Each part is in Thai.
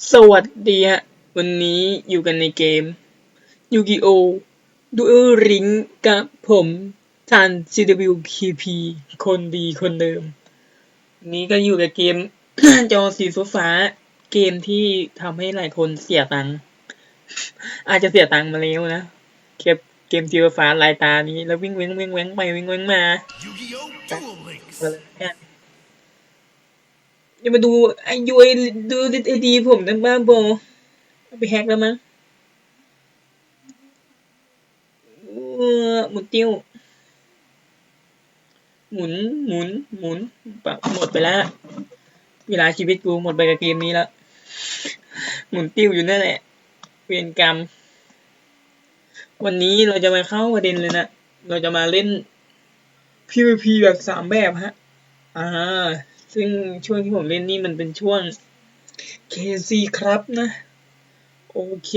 สวัสดีฮะ วันนี้อยู่กันในเกมยูกิโอดูเอลริงกับผมทัน CWKP คนดีคนเดิมวันนี้ก็อยู่กับเกม จอสีฟ้าๆเกมที่ทำให้หลายคนเสียตังค์อาจจะเสียตังค์มาแล้วนะเกมเกมสีฟ้าๆลายตานี้ แล้ววิ่งเว้งเว้งเว้งไปวิ่งเว้งมา Yu-Gi-Oh! Duel Links. มาเลยเนี่ย อย่ามาดูไอ้ยุยดูไอดีผมนะบ้าบอไปแฮกแล้วมั้งหมุนติ้ว หมุน หมุน หมุนปะหมดไปแล้ว เวลาชีวิตกูหมดไปกับเกมนี้แล้ว หมุนติ้วอยู่นั่นแหละ เวียนกรรม วันนี้เราจะมาเข้าประเด็นเลยนะ เราจะมาเล่น PVP แบบสามแบบฮะ อ่า ซึ่งช่วงที่ผมเล่นนี่มันเป็นช่วง KC ครับนะ โอเค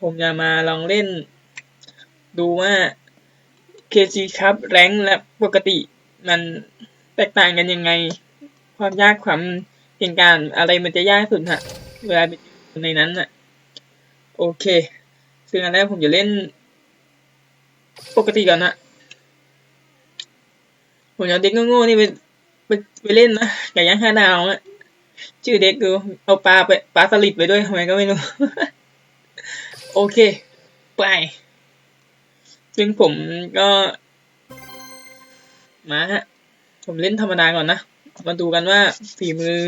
ผมจะมาลองเล่น ดูว่า KC ครับแรงและปกติมันแตกต่างกันยังไง ความยากความเก่งการอะไรมันจะยากสุดฮะเวลาในนั้นน่ะโอเค ซึ่งอันแรกผมจะเล่น ปกติก่อนนะผมจะเอาเด็กโง่ๆนี่ไป ไปเล่นนะไก่ย่างห้าดาวอะชื่อเด็กดูเอาปลาไปปลาสลิดไปด้วยทำไมก็ไม่รู้ โอเค ไป ซึ่งผมก็ มาฮะ ผมเล่นธรรมดาก่อนนะ มาดูกันว่าฝีมือ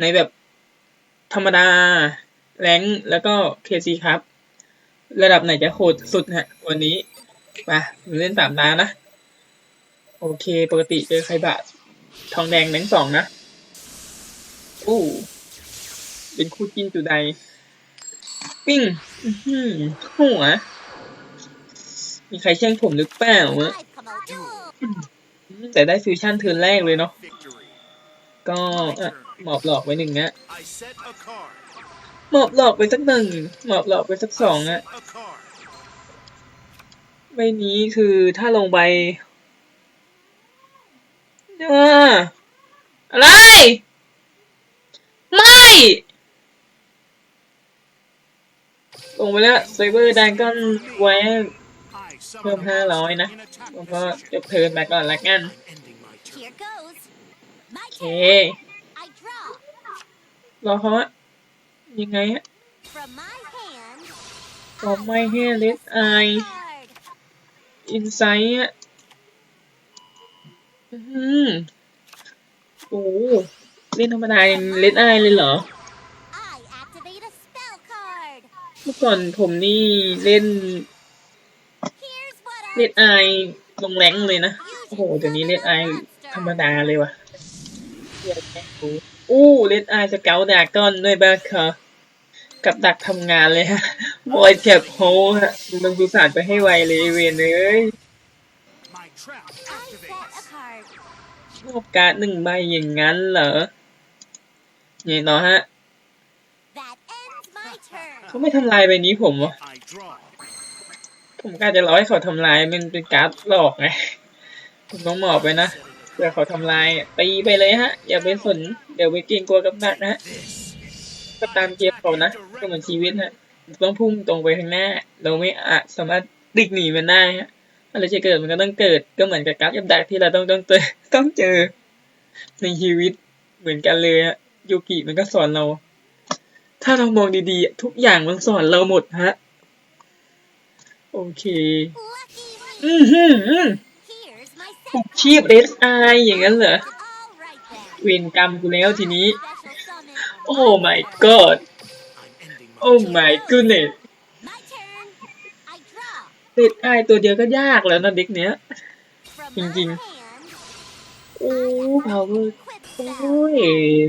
ในแบบธรรมดา แรงแล้วก็เคซีครับ ระดับไหนจะโหดสุดฮะ วันนี้มาผมเล่นสามตานะ โอเค ปกติเจอใครบา ทองแดงแบงสองนะอู้เป็นคู่จิ้นจุใดปิ้งอื้อหือหัวมีใครแช่งผมหรือเปล่าวะแต่ได้ฟิวชั่นเทิร์นแรกเลยเนาะก็อะหมอบหลอกไว้หนึ่งนะหมอบหลอกไปสักหนึ่งหมอบหลอกไปสักสองอะใบนี้คือถ้าลงใบ อ่าอะไร ไม่ ลงไปแล้วไซเบอร์ดันก้อนไว้ I เพิ่ม summon ห้าร้อยนะ in attack แล้วก็ position. จบเทิร์นไปก่อนละกัน Ending my turn. Here goes. My โอเค turn. I draw รอเขาอะยังไงฮะ from my hand. พอไม่ให้เลสไอ Card. อินไซต์อะ อืมโอ้เล่นธรรมดายังเลสไอเลยเหรอ เมื่อก่อนผมนี่เล่น เล I ดไอลงแรงเลยนะ โอ้โหเดี๋ยวนี้เลดไอธรรมดาเลยว่ะอู้เลดไอสเกลดากอนด้วยบ้าค่ะกับดักทำงานเลยฮะบอยแคปโฮฮะมึงต้องดูสารไปให้ไวเลยเวนเลย ชอบการ์ดหนึ่งใบอย่างนั้นเหรอเนี่ยต่อฮะ That ends my turn. เขาไม่ทำลายใบนี้ผมวะ I draw. ผมกล้าจะรอให้เขาทำลายมันเป็นการ์ดหลอกไงผมต้องหมอบไปนะเผื่อเขาทำลายอะตีไปเลยฮะ อย่าไปสนเดี๋ยวไปเกรงกลัวกับดักนะฮะ This ก็ตามเกมเขานะก็เหมือนชีวิตฮะต้องพุ่งตรงไปข้างหน้า เราไม่อาจสามารถดิกหนีมันได้ฮะ อะไรจะเกิดมันก็ต้องเกิดก็เหมือนกับการ์ดกับดักที่เราต้องต้องเจอต้องเจอ ในชีวิตเหมือนกันเลยฮะยูกิมันก็สอนเรา ถ้าเรามองดีๆ ทุกอย่างมันสอนเราหมดฮะ โอเค Lucky อื me. อหือ Here's my ถู set กชีพเอสไออย่างนั้นเหรอ All right then. เวรกรรมกูแล้วทีนี้ Special summon. โอ้ my god I'm ending my โอ้ my goodness My turn. I draw เอสไอตัวเดียวก็ยากแล้วนะเด็กเนี้ย from Ding, my ding. hand. โอ้ power Quick โอ้ spell. ย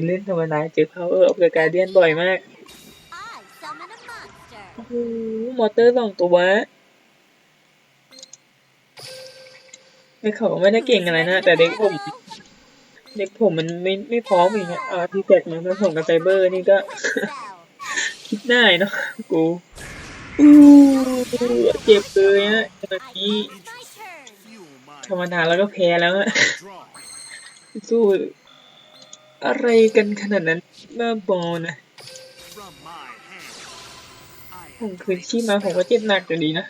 เล่นธรรมดาเจอ power of the guardian บ่อยมาก I summon a monster. โอ้โหมอเตอร์สองตัวไอ้เขาก็ไม่ได้เก่งอะไรนะ แต่เด็กผม เด็กผมมันไม่ไม่พร้อมอย่างเงี้ยอ่าที่แจกมาผสมกับไซเบอร์นี่ก็ Spell. คิดได้เนาะกู อู้เจ็บเลยฮะตอนนี้ธรรมดาแล้วก็แพ้แล้วอะสู้อะไรกันขนาดนั้นบ้าบอนะผมคืนชีพมาผมก็เจ็บหนักอยู่ดีนะ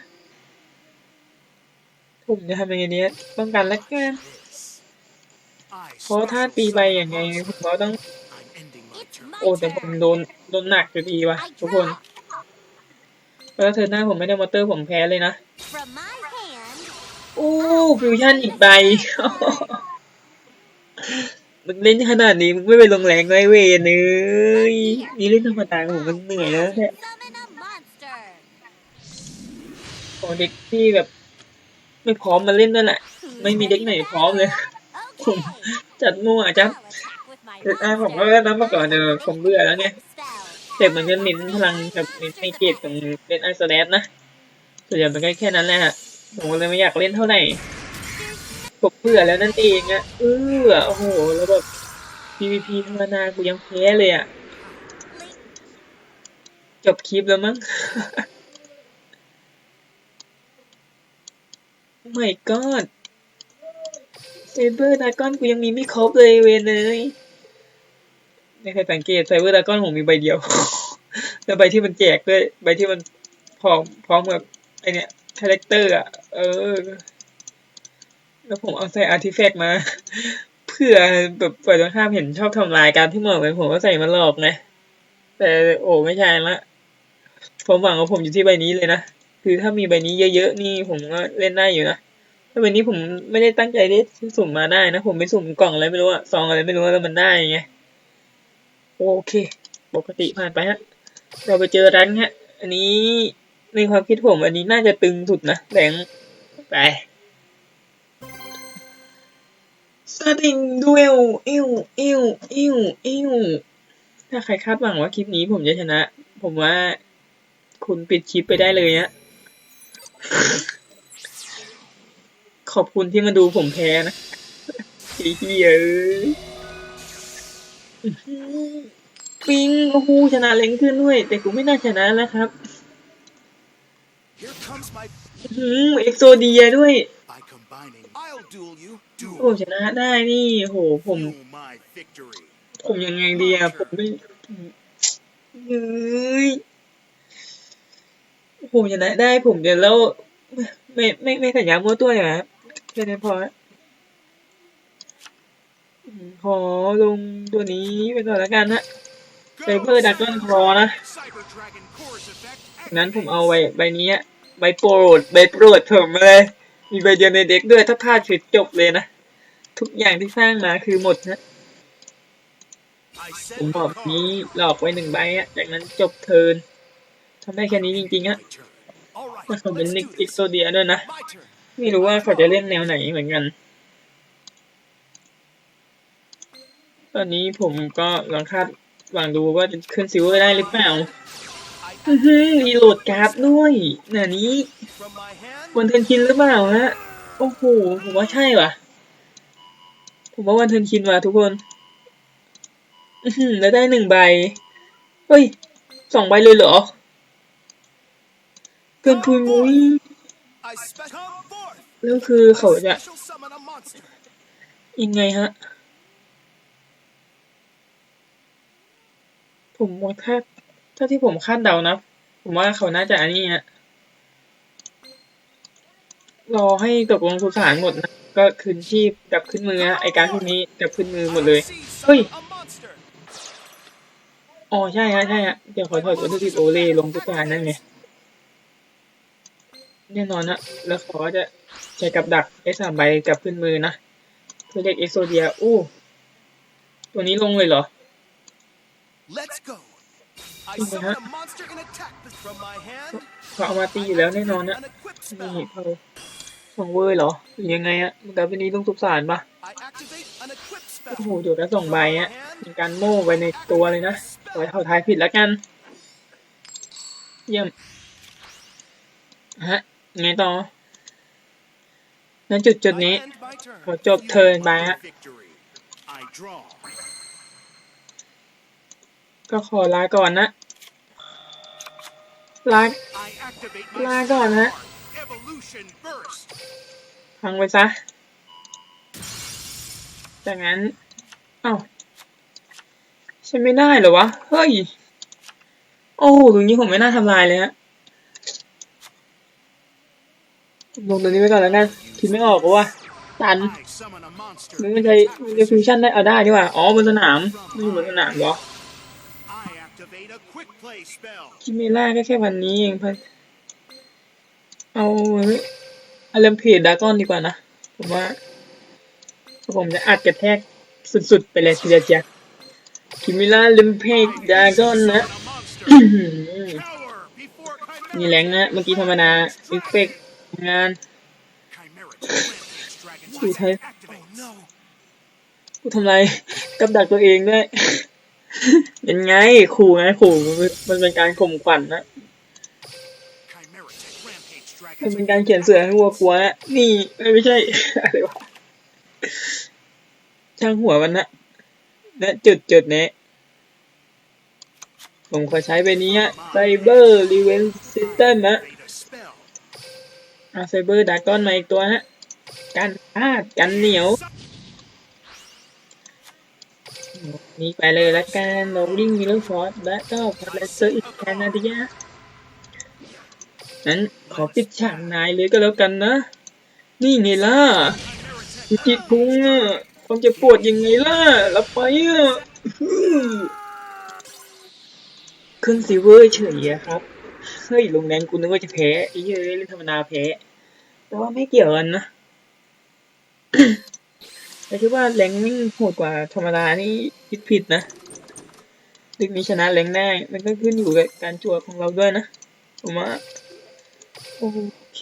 ผมจะทำยังไงเนี้ยต้องการละกันเพราะถ้าตีไปอย่างไงผมก็ต้อง โอ้แต่ผมโดนโดนหนักอยู่ดีว่ะทุกคน แล้วเธอหน้าผมไม่ได้มอเตอร์ผมแพ้เลยนะ From my hand. โอ้ฟิวชั่นอีกใบมึงเล่นขนาดนี้มึงไม่ไปลงแรงไว้เวยเนยนี่เล่นธรรมดาผมมันเหนื่อยแล้วแค่ Summon a monster. ของเด็กที่แบบ ไม่พร้อมมาเล่นนั่นแหละ ไม่มีเด็กไหนพร้อมเลย Okay. จัดมั่วจัด I'll attack with my เด็กอะผมก็ monster. เล่นน้ำมาก่อนเนอะผมเบื่อแล้วไง Spell. แต่มันก็เน้นพลังกับเน้นไอเกตของเล่นไอสแลดนะส่วนใหญ่มันก็แค่นั้นแหละฮะผมก็เลยไม่อยากเล่นเท่าไหร่ผมเบื่อแล้วนั่นเองอะเออโอ้โหแล้วแบบ PVP ธรรมดากูยังแพ้เลยอะจบคลิปแล้วมั้งไม่กอดเซเบอร์ดากอนกูยังมีไม่ครบเลยเวนเลย ไม่เคยสังเกตไซเบอร์ดากอนผมมีใบเดียว แล้วใบที่มันแจกด้วยใบที่มันพร้อมพร้อมกับไอเนี้ยคาแรคเตอร์อะ เออ แล้วผมเอาใส่อาร์ติแฟกต์มา เพื่อแบบฝ่ายตรงข้ามเห็นชอบทำลายการที่เหมาะกันผมก็ใส่มาหลอกไงแต่โอ้ไม่ใช่ละผมหวังว่าผมอยู่ที่ใบนี้เลยนะ คือถ้ามีใบนี้เยอะๆนี่ผมก็เล่นได้อยู่นะถ้าใบนี้ผมไม่ได้ตั้งใจได้สุ่มมาได้นะ ผมไปสุ่มกล่องอะไรไม่รู้อะซองอะไรไม่รู้แล้วมันได้ไง โอเค ปกติผ่านไปฮะ เราไปเจอรันฮะ อันนี้ในความคิดผมอันนี้น่าจะตึงสุดนะแบงไปสติงดูเอลเอวเอวเอวเอวถ้าใครคาดหวังว่าคลิปนี้ผมจะชนะ ผมว่าคุณปิดคลิปไปได้เลยฮะขอบคุณที่มาดูผมแพ้นะไอ้เหี้ยเยอื้อหือ ปิงโอ้โหชนะเล้งขึ้นด้วย แต่กูไม่น่าชนะแล้วครับ Here comes my อื้อหือเอ็กโซเดียด้วย by combining. I'll duel you. โอ้ Duel. ชนะได้นี่โหผม Feel my victory. ผมยังไงดีอะผมไม่เฮ้ยผมชนะได้ผมเดี๋ยวแล้ว ไม่ไม่ไม่สัญญามั่วตัวอย่างนะครับแค่นี้พอละอืม ขอลงตัวนี้ไปก่อนแล้วกันนะ Go, Saber Dragon Claw นะ Cyber Dragon Chorus effect. งั้นผมเอาไว้ใบนี้ใบโปรดใบโปรดผมเลย มีใบเดียวในเด็กด้วยถ้าพลาดคือจบเลยนะ ทุกอย่างที่สร้างมาคือหมดนะ ผมบอกนี้หลอกไว้หนึ่งใบอะจากนั้นจบเทิร์นทำได้แค่นี้จริงๆอะ My turn. All right, มันเป็นนิก do อิกโซเดียด้วยนะ ไม่รู้ว่าเขาจะเล่นแนวไหนเหมือนกัน ตอนนี้ผมก็ลองคาดหวังดูว่าจะขึ้นซิลเวอร์ได้หรือเปล่าฮึรีโหลดการ์ดด้วยหน่านี้วันเทินคินหรือเปล่าฮะ โอ้โห ผมว่าใช่ว่ะ ผมว่าวันเทินคินว่ะทุกคนอืแล้วได้หนึ่งใบ เฮ้ย สองใบเลยเหรอ เกินคุยมุ้ยแล้วคือเขาจะยังไงฮะ ผมว่าถ้าถ้าที่ผมคาดเดานะ ผมว่าเขาน่าจะอันนี้ฮะรอให้ตกลงสุสานหมดนะก็คืนชีพกลับขึ้นมือไอการพวกนี้กลับขึ้นมือหมดเลย See, Oi. summon a monster. อ๋อใช่ฮะใช่ฮะเดี๋ยวขอถอดวัตถุดิบโอเล่ลงทุกการนั่นไงแน่นอนนะแล้วเขาจะใช้กับดักไอ้สามใบกลับขึ้นมือนะเพื่อเรียกเอโซเดียอู้ตัวนี้ลงเลยเหรอ Let's go. I Oi, summon huh? a monster in attack pos- from my hand. เขาเอามาตีอยู่แล้วแน่นอนนะ An equip นี่ spell. เขาสองเวอร์เหรอหรือยังไงอะมันกลับไปนี้ลงทุกสารปะ I activate an equip โอ้ spell. โหเดี๋ยวก็ส่งใบอะมีการโม่ไปในตัวเลยนะขอให้เขาทายผิดแล้วกัน เยี่ยม ฮะ ไงต่อณจุดจุด I นี้ end my turn. ขอจบเทิร์นไปฮะ Victory. I draw. ก็ขอลาก่อนนะ ลา I activate my Lag spell on, huh? card. Evolution burst. พังไปซะ จากนั้น เอ้าใช้ไม่ได้เหรอวะ เฮ้ย โอ้โหตรงนี้ผมไม่น่าทำลายเลยฮะ ลงตัวนี้ไว้ก่อนแล้วกันคิดไม่ออกว่าตัน I summon a monster. มันไม่ใช่มันจะฟิวชั่นได้เอาได้นี่หว่า อ๋อบนสนาม ไม่อยู่บนสนามเหรอ I activate a quick play spell. คิเมล่าก็แค่วันนี้เองพันเอาอาเลมเพดดากอนดีกว่านะ ผมว่า ผมจะอัดกระแทกสุดๆ ไปเลยทีเดียวจียคิมิล่าเลมเพดดากอนนะนี่แรงนะ เมื่อกี้ธรรมดาอิฟเฟกงานกูทย Activate. Oh no. กูทำไรกับดักตัวเองด้วย เป็นไงขู่ไงขู่มันเป็นการข่มขวัญนะ Chimera tech rampage มัน dragon. เป็นการเขียนเสือให้วัวกลัวนะนี่เอ้ยไม่ใช่อะไรวะช่างหัวมันนะณจุดจุดนี้ผมขอใช้ไปนี้ฮะไซเบอร์รีเวนซิสเต็มนะ Activate a spell. เอาไซเบอร์ดากอนมาอีกตัวฮะกันพลาดกันเหนียว นี่ไปเลยละกันโรลลิงมิลเลอร์ฟอร์ดและก็พาราเซอร์อีกแคนาดียนั้นขอปิดฉากนายเลยก็แล้วกันนะ นี่ไงล่ะจิตพุงอะความจะปวดยังไงล่ะรับไปอะขึ้นซิเวอร์เฉยอะครับ เฮ้ยลงแรงกูนึกว่าจะแพ้อ้เหี้ยเล่นธรรมดาแพ้ แต่ว่าไม่เกี่ยวกันนะ แต่คิดว่าแรงมิ่งโหดกว่าธรรมดานี่คิดผิดนะดึกนี้ชนะแรงได้ มันก็ขึ้นอยู่กับการจั่วของเราด้วยนะ ผมว่า โอเค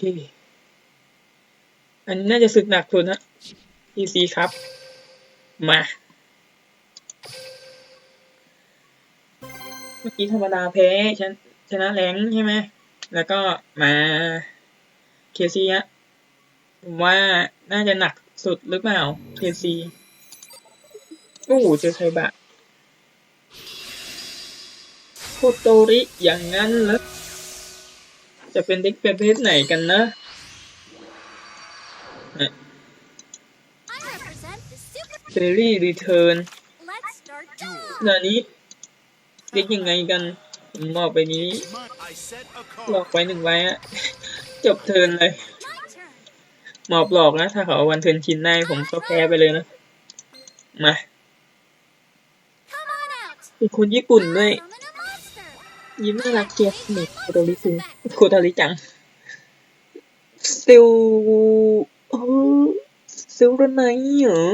อันนี้น่าจะสึกหนักสุดนะ PC ครับ มา เมื่อกี้ธรรมดาแพ้ชนะชนะแรงใช่ไหม แล้วก็มาเคซีฮะผมว่าน่าจะหนัก สุดหรือเปล่าเคซีโอ้โหเจอใครบะโคโตริอย่างนั้นเหรอจะเป็นเด็กประเภทไหนกันนะเซรีรีเทิร์น Let's start duel. นานี้เด็กยังไงกันมอบไปนี้หลอกไว้หนึ่งไว้อะจบเทิร์นเลย หมอบหลอกนะ ถ้าเขาเอาวันเทินชินได้ผมก็แพ้ไปเลยนะ มา Come on out. เป็นคนญี่ปุ่นด้วย ยิ้มน่ารักเจียบนี่โคตริคุโคตริจังซิลเออซิลระไนเหรอ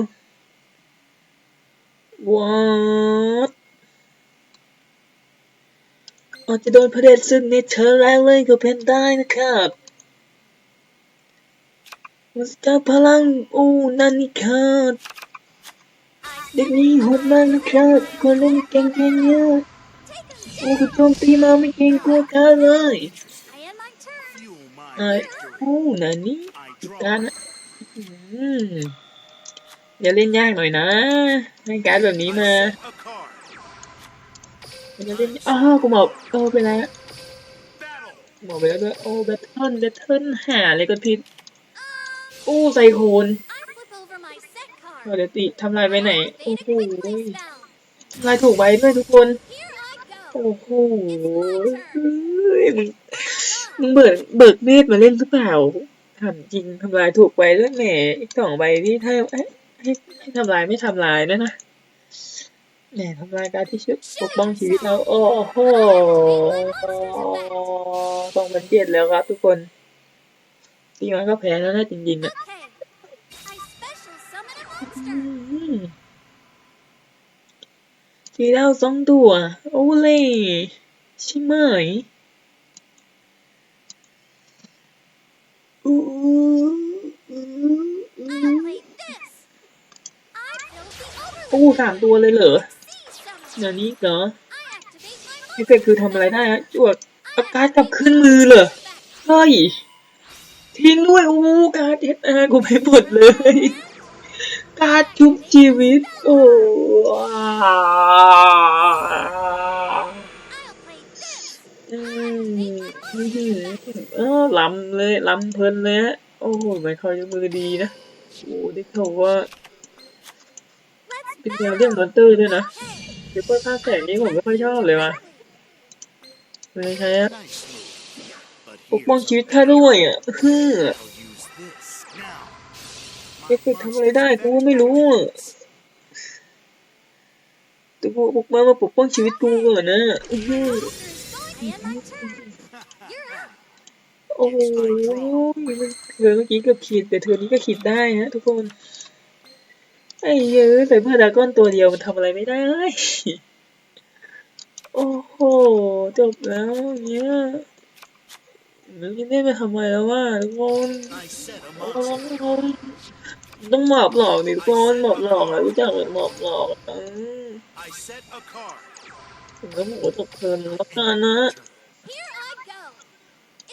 what อาจจะโดนพระเดชศึกในเธอแรงเลยก็เป็นได้นะครับ มันจะพลังโอ้นั่นนี่ครับ I เด็กนี้โหดมากนะครับ คนเล่นเก่งๆเยอะโอ้คุณโจมตีมาไม่เก่งกลัวกันเลยไอ้โอ้นั่นนี่การนะอืมอย่าเล่นยากหน่อยนะให้การแบบนี้มา I set a card. มันจะเล่นอ้าวกูบอกโอ้ไปแล้ว Battle. บอไปแล้วด้วยโอ้แบทเทิลแบทเทิลหาอะไรก็ผิด อ้ไซโคน I flip over my set ป card. กติทำลายไปไหน โอ้ Activate โห a quick play spell. ทำลายถูกไว้ด้วยทุกคน Here I โอ้ go. โหเฮ้ยมึงมึงเบิกเบิกเมธมาเล่นหรือเปล่าถามจริงทำลายถูกไว้ด้วยแหมอีกสองใบที่ถ้าให้ให้ให้ทำลายไม่ทำลายด้วยนะแหมทำลายการที่ช่วยปกป้องชีวิตเรา โอ้โหสองพันเจ็ดแล้วครับทุกคน ตีมันก็แพ้แล้วนะจริงๆอะ Okay. I special summon a อื monster. มทีแล้วสองตัว โอ้เล่ใช่ไหมอู้อู้อู้ I'll play this. I built the โอ้ overlay. สามตัวเลยเหรอ Sea summon. เดี๋ยวนี้เหรอ I activate my เอฟเฟกต์คือทำอะไรได้ฮะจวดเอาการ์ดกลับขึ้นมือเหรอ effect. เฮ้ย ทิ้งด้วยโอ้การเอสอากูไม่หมดเลย การชุบชีวิต โอ้ว้า I'll play this. อืมเออลำเลยลำเพลินเลยฮะโอ้โหไม่ค่อยมือดีนะโอ้ได้ข่าวว่าเป็นแนวเรื่องมอนเตอร์ด้วยนะเดี๋ยวเปิดค่าแสงนี้ผมไม่ค่อยชอบเลยว่ะเลยใช้อะ กป้องชีวิต a ข้าด้วยอะเฮ้อ I'll use this now. เอฟเฟกทำอะไรได้กูไม่รู้อะแต่กูปกป้องมาปกป้องชีวิตกูก่อนนะอื้อหือโอ้โหเธอเมื่อกี้กือบขีดแต่เธอนี้ก็ขีดได้นะทุกคนไอ้เยอะแต่เพื่อดาก้อนตัวเดียวมันทำอะไรไม่ได้ โอ้โห จบแล้วอย่ยางเงี้ยมันไม่ได้ไปทำอะไรแล้วว่าทุกคน I set a โอ้ monster. โหต้องหมอบหลอกดิทุกคนหมอบหลอกอะรู้จักไหมหมอบหลอกอะ I set a card. ถึงก็หมูจบเพลินแล้วกันนะ Here I go.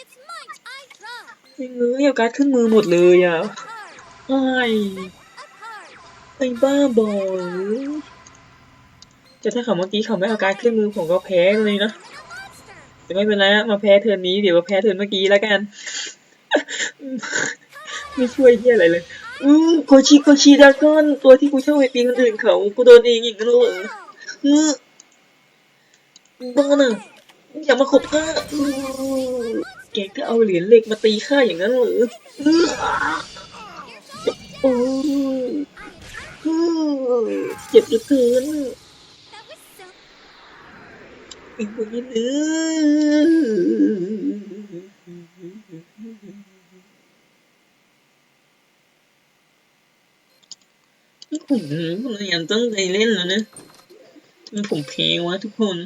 It's might I try. ไม่เงยเอาการ์ดขึ้นมือหมดเลยอะ Card. ไอ้ A card. ไอ้บ้าบอแต่ถ้าเขาเมื่อกี้เขาไม่เอาการ์ดขึ้นมือผมก็แพ้เลยนะ And a monster. แต่ไม่เป็นไรอะมาแพ้เทิร์นนี้เดี๋ยวมาแพ้เทิร์นเมื่อกี้แล้วกัน ไม่ช่วยเฮียอะไรเลย อืมโคชิโคชิดากอนตัวที่กูเช่าไปตีคนอื่นเขากูโดนเองอย่างนั้นเหรออืมบ้าน่ะอย่ามาขบข้าแกก็เอาเหรียญเหล็กมาตีข้าอย่างนั้นเหรออืมโอ้ยอืมเจ็บเหลือเกิน อีกคนนี้นึผมผมยังตั้งใจเล่นแล้วนะมันผมเพงวะทุกคน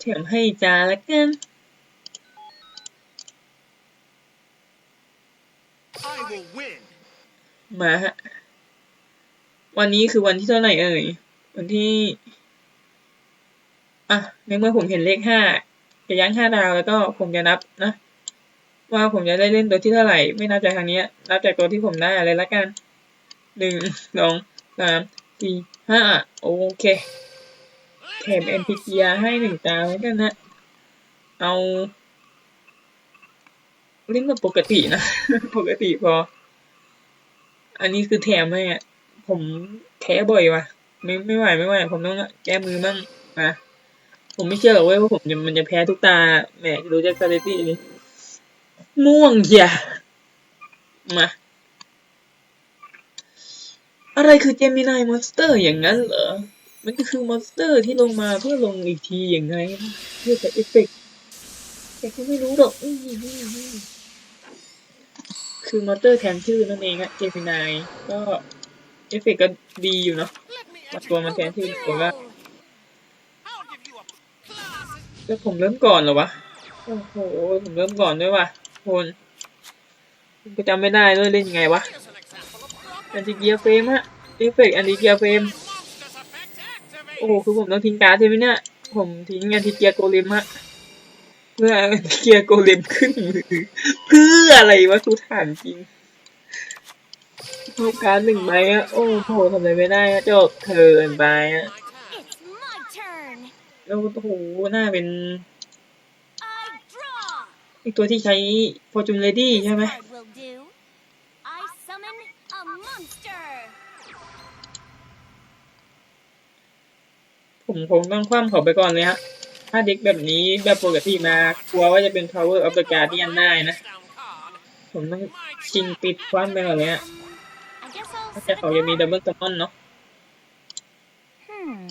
แถมให้จาละกันมาฮะ วันนี้คือวันที่เท่าไหร่เอ่ย วันที่ อะ ในเมื่อผมเห็นเลขห้าจะยั้งห้าดาวแล้วก็ผมจะนับนะ ว่าผมจะได้เล่นตัวที่เท่าไหร่ ไม่นับจากทางนี้นับจากตัวที่ผมได้อะไรละกันหนึ่งสองสามสี่ห้าโอเคแถม NPCR ให้หนึ่งตาแล้วกันนะ เอาเล่นแบบปกตินะ ปกติพอ อันนี้คือแถมให้อะ ผมแพ้บ่อยว่ะ ไม่ไม่ไหวไม่ไหวผมต้องแก้มือมั่งนะผมไม่เชื่อหรอกเว้ยว่าผมจะมันจะแพ้ทุกตาแหมดูจากสถิตินี่ม่วงเหี้ยมาอะไรคือเจมินายมอนสเตอร์อย่างนั้นเหรอ มันก็คือมอนสเตอร์ที่ลงมาเพื่อลงอีกทีอย่างไงเพื่อแต่เอฟเฟกต์แต่ก็ไม่รู้หรอกคือมอนสเตอร์แทนชื่อนั่นเองอะเจมินายก็เอฟเฟกต์ก็ดีอยู่เนาะ Let me มาตัวมันแทนชื่ผมว่า I'll give you a class. แล้วผมเริ่มก่อนเหรอวะ โอ้โห ผมเริ่มก่อนด้วยวะคนก็จำไม่ได้ด้วยเล่นยังไงวะอันติเกียร์เฟรมฮะเอฟเฟกอันติเกียร์เฟรมโอ้โหคือผมต้องทิ้งการ์ดใช่ไหมเนี่ย ผมทิ้งอันติเกียร์โกเลมฮะเพื่อเอาอันติเกียร์โกเลมขึ้นมือเพื่ออะไรวะกูถามจริง เข้าการดหนึ่งใบอะโอ้โหทำอะไรไม่ได้อะจบเทิร์นไปอะ My turn. It's my turn. แล้วโอ้โหน่าเป็น I draw. ไอตัวที่ใช้ Fortune Lady ใช่ไหม Card will do. I summon a monster. ผมคงต้องคว่ำเขาไปก่อนเลยฮะ ถ้าเด็กแบบนี้แบบปกติมากลัวว่าจะเป็น power of the guardian ได้นะ Down card. ผมต้องชิงปิดคว่ำไปก่อนเลยฮะ I guess I'll แต่เขายังมีดับเบิลซัมมอนเนาะ Hmm.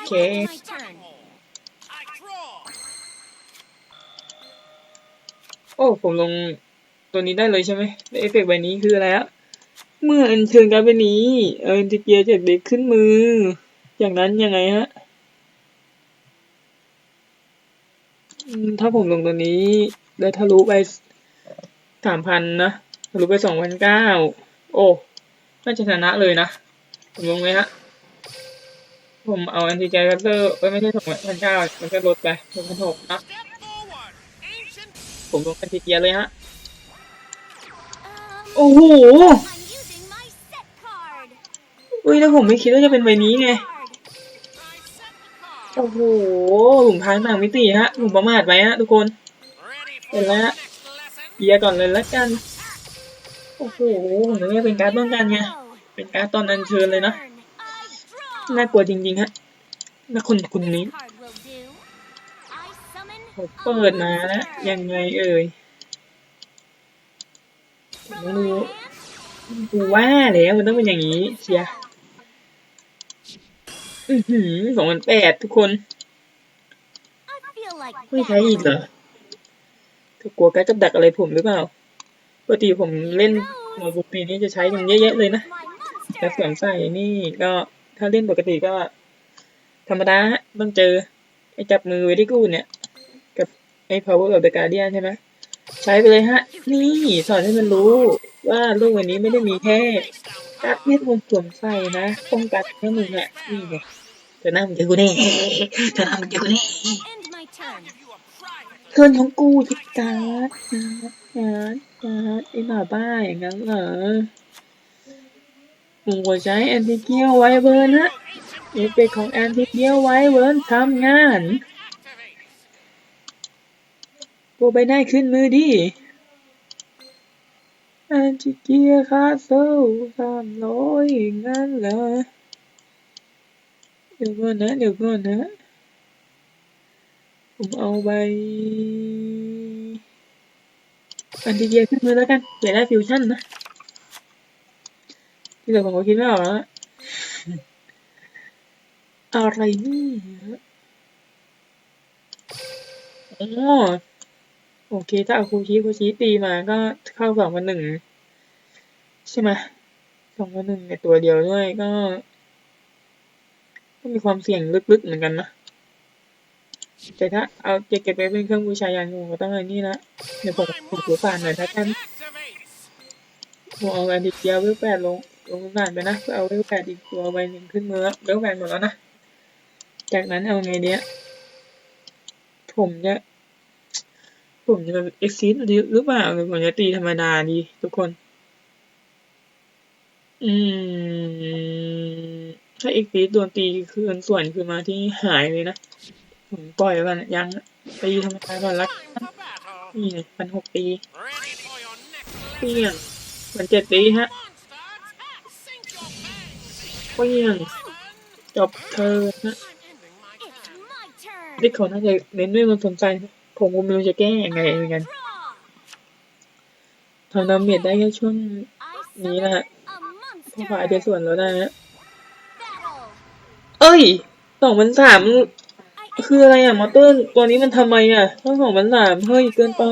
Okay. It's my turn. I draw. โอ้ ผมลงตัวนี้ได้เลยใช่ไหมแล้เอฟเฟกต์ใบนี้คืออะไรอะเมื่ออัญเชิญการ์ดใบนี้ เอาอินทิเกียจากเด็กขึ้นมือจากนั้นยังไงฮะถ้าผมลงตัวนี้ แล้วทะลุไปสามพันนะ ทะลุไปสองพันเก้า โอ้ น่าจะชนะเลยนะผมลงเลยฮะ ผมเอาอันติเกียร์คัตเตอร์เอ้ยไม่ใช่สองพันเก้ามันก็ลดไปสองพันหกนะ Step forward. Ancient ผมลงอันติเกียร์เลยฮะ Um, โอ้โห I'm using my set card. อุ้ยแล้วผมไม่คิดว่าจะเป็นใบนี้ไง Card. I set the card. โอ้โหหลุมพรางต่างมิติฮะหลุมประมาทไว้ฮะทุกคน Ready for Well, the that- next lesson? เกียร์ก่อนเลยละกัน โอ้โหผมนึกว่เป็นการ์ดป้องกันไง เป็นการตอนอัญเชิญเลยนะ น่ากลัวจริงๆฮะแล้วคนคนนี้ This card will do. I summon เปิดมาแล้วยังไงเอ่ยไม่รู้กูว่าแล้วมันต้องเป็นอย่างนี้เชียอือหือสองพันแปดทุกคน ไม่ใช้อีกเหรอเธอกลัวการกับดักอะไรผมหรือเปล่า กติผมเล่นโน้ตบุ๊กปีนี้จะใช้กันเยอะแยะเลยนะแต่ส่วนใส่นี่ก็ถ้าเล่นปกติก็ ธรรมดาฮะต้องเจอ ไอ้จับมือไว้ที่กูเนี่ย กับไอ้ power of the guardian ใช่ไหมใช้ไปเลยฮะ นี่สอนให้มันรู้ว่าโลกวันนี้ไม่ได้มีแค่การ์ดเม็ดมนต์สวมใส่นะป้องกันแค่มึงอะนี่ไงเธอหน้ามึงเจอกูแน่เธอหน้ามึงเจอกูแน่ End my turn. Give you a private เพื่อนของกูจิกการ์ดการ์ดการ์ดการ์ดไอ้หมาบ้าอย่างนั้นเหรอมึงควรใช้แอนติเกียวไว้เบิร์นฮะเอฟเฟกของแอนติเกียวไว้เบิร์นทำงาน activate. ตัวใบหน้ขึ้นมือดิแอนติเกียคาโซสามร้อยงั้นเหรอเดี๋ยวก่อนนะ เดี๋ยวก่อนนะ ผมเอาใบแอนติเยขึ้นมือแล้วกันเดี๋ยวได้ฟิวชั่นนะที่เหลือผมก็คิดไม่ออกแล้วอะไรนี่อ๋อโอเค ถ้าเอาคูชิคูชิตีมาก็เข้าสองพันหนึ่งใช่ไหมสองพันหนึ่งในตัวเดียวด้วยก็ก็มีความเสี่ยงลึกๆเหมือนกันนะ แต่ถ้าเอาเก็บไปเป็นเครื่องบูชายันผมก็ต้องอันนี้ละเดี๋ยวผมผมถือผ่านหน่อยถ้าท่านผมเอาแอนติเกียวเวลแปดลงลงผ่านไปนะเพื่อเอาเวลแปดอีกตัวใบหนึ่งขึ้นมือเวลแปดหมดแล้วนะจากนั้นเอาไงเนี้ยผมจะผมจะแบบเอ็กซิสหรือเปล่าหรือผมจะตีธรรมดาดีทุกคน อืมถ้าเอ็กซิสโดนตีคืนส่วนคือมาที่หายเลยนะ ผมปล่อยมันยังปีทำลายมันรักนี่มันหกปีเปี้ยงมันเจ็ดปีฮะเปี้ยงจบเธอฮะนี่เขาน่าจะเน้นด้วยมันสนใจผมก็ไม่รู้จะแก้ยังไงเหมือนกันทำดาเมจได้แค่ช่วงนี้นะฮะพอฝ่ายเดส่วนเราได้ฮะเอ้ยสองพันสาม คืออะไรอะมอเตอร์ตัวนี้มันทำไมอะต้องสองพันสามเฮ้ยเกินไป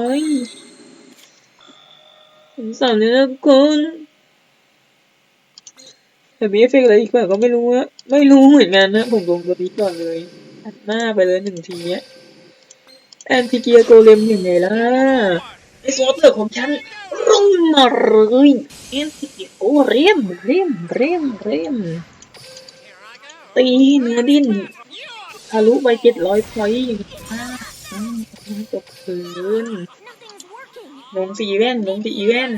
สงสารเนี่ยนะทุกคนแต่มีเอฟเฟกอะไรอีกเปล่าก็ไม่รู้อะไม่รู้เหมือนกันนะ ผมลงตัวนี้ก่อนเลยอัดหน้าไปเลยหนึ่งทีเนี้ยแอนติเกียโกเลมยังไงล่ะไอ้โซเตอร์ของฉันรุ่งมาเลยแอนติเกียโกเรมเรมเรมเรมตีเนื้อดิ้น ทะลุไปเจ็ดร้อยพอยต์อย่างนี้มากอืมจบคืนลงสี่แว่นลงสี่แว่น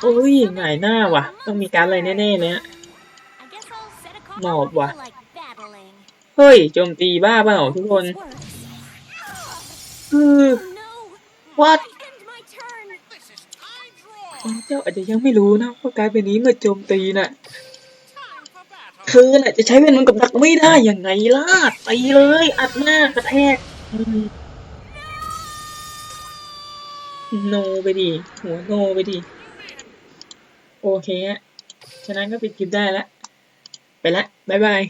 โอ้ยหงายหน้าว่ะ ต้องมีการอะไรแน่ๆเลยฮะหมอบว่ะ เฮ้ย โจมตีบ้าเปล่าทุกคนคือ What? I end my turn. This is I draw. เจ้าอาจจะยังไม่รู้นะว่าการเป็นนี้เมื่อโจมตีน่ะ Time for battle. เธอน่ะจะใช้เวทมนต์กับดักไม่ได้ยังไงล่ะตีเลย อัดหน้ากระแทกอืมโนไปดิหัวโนไปดิโอเคฮะฉะนั้นก็ปิดคลิปได้ละ ไปละ บ๊ายบาย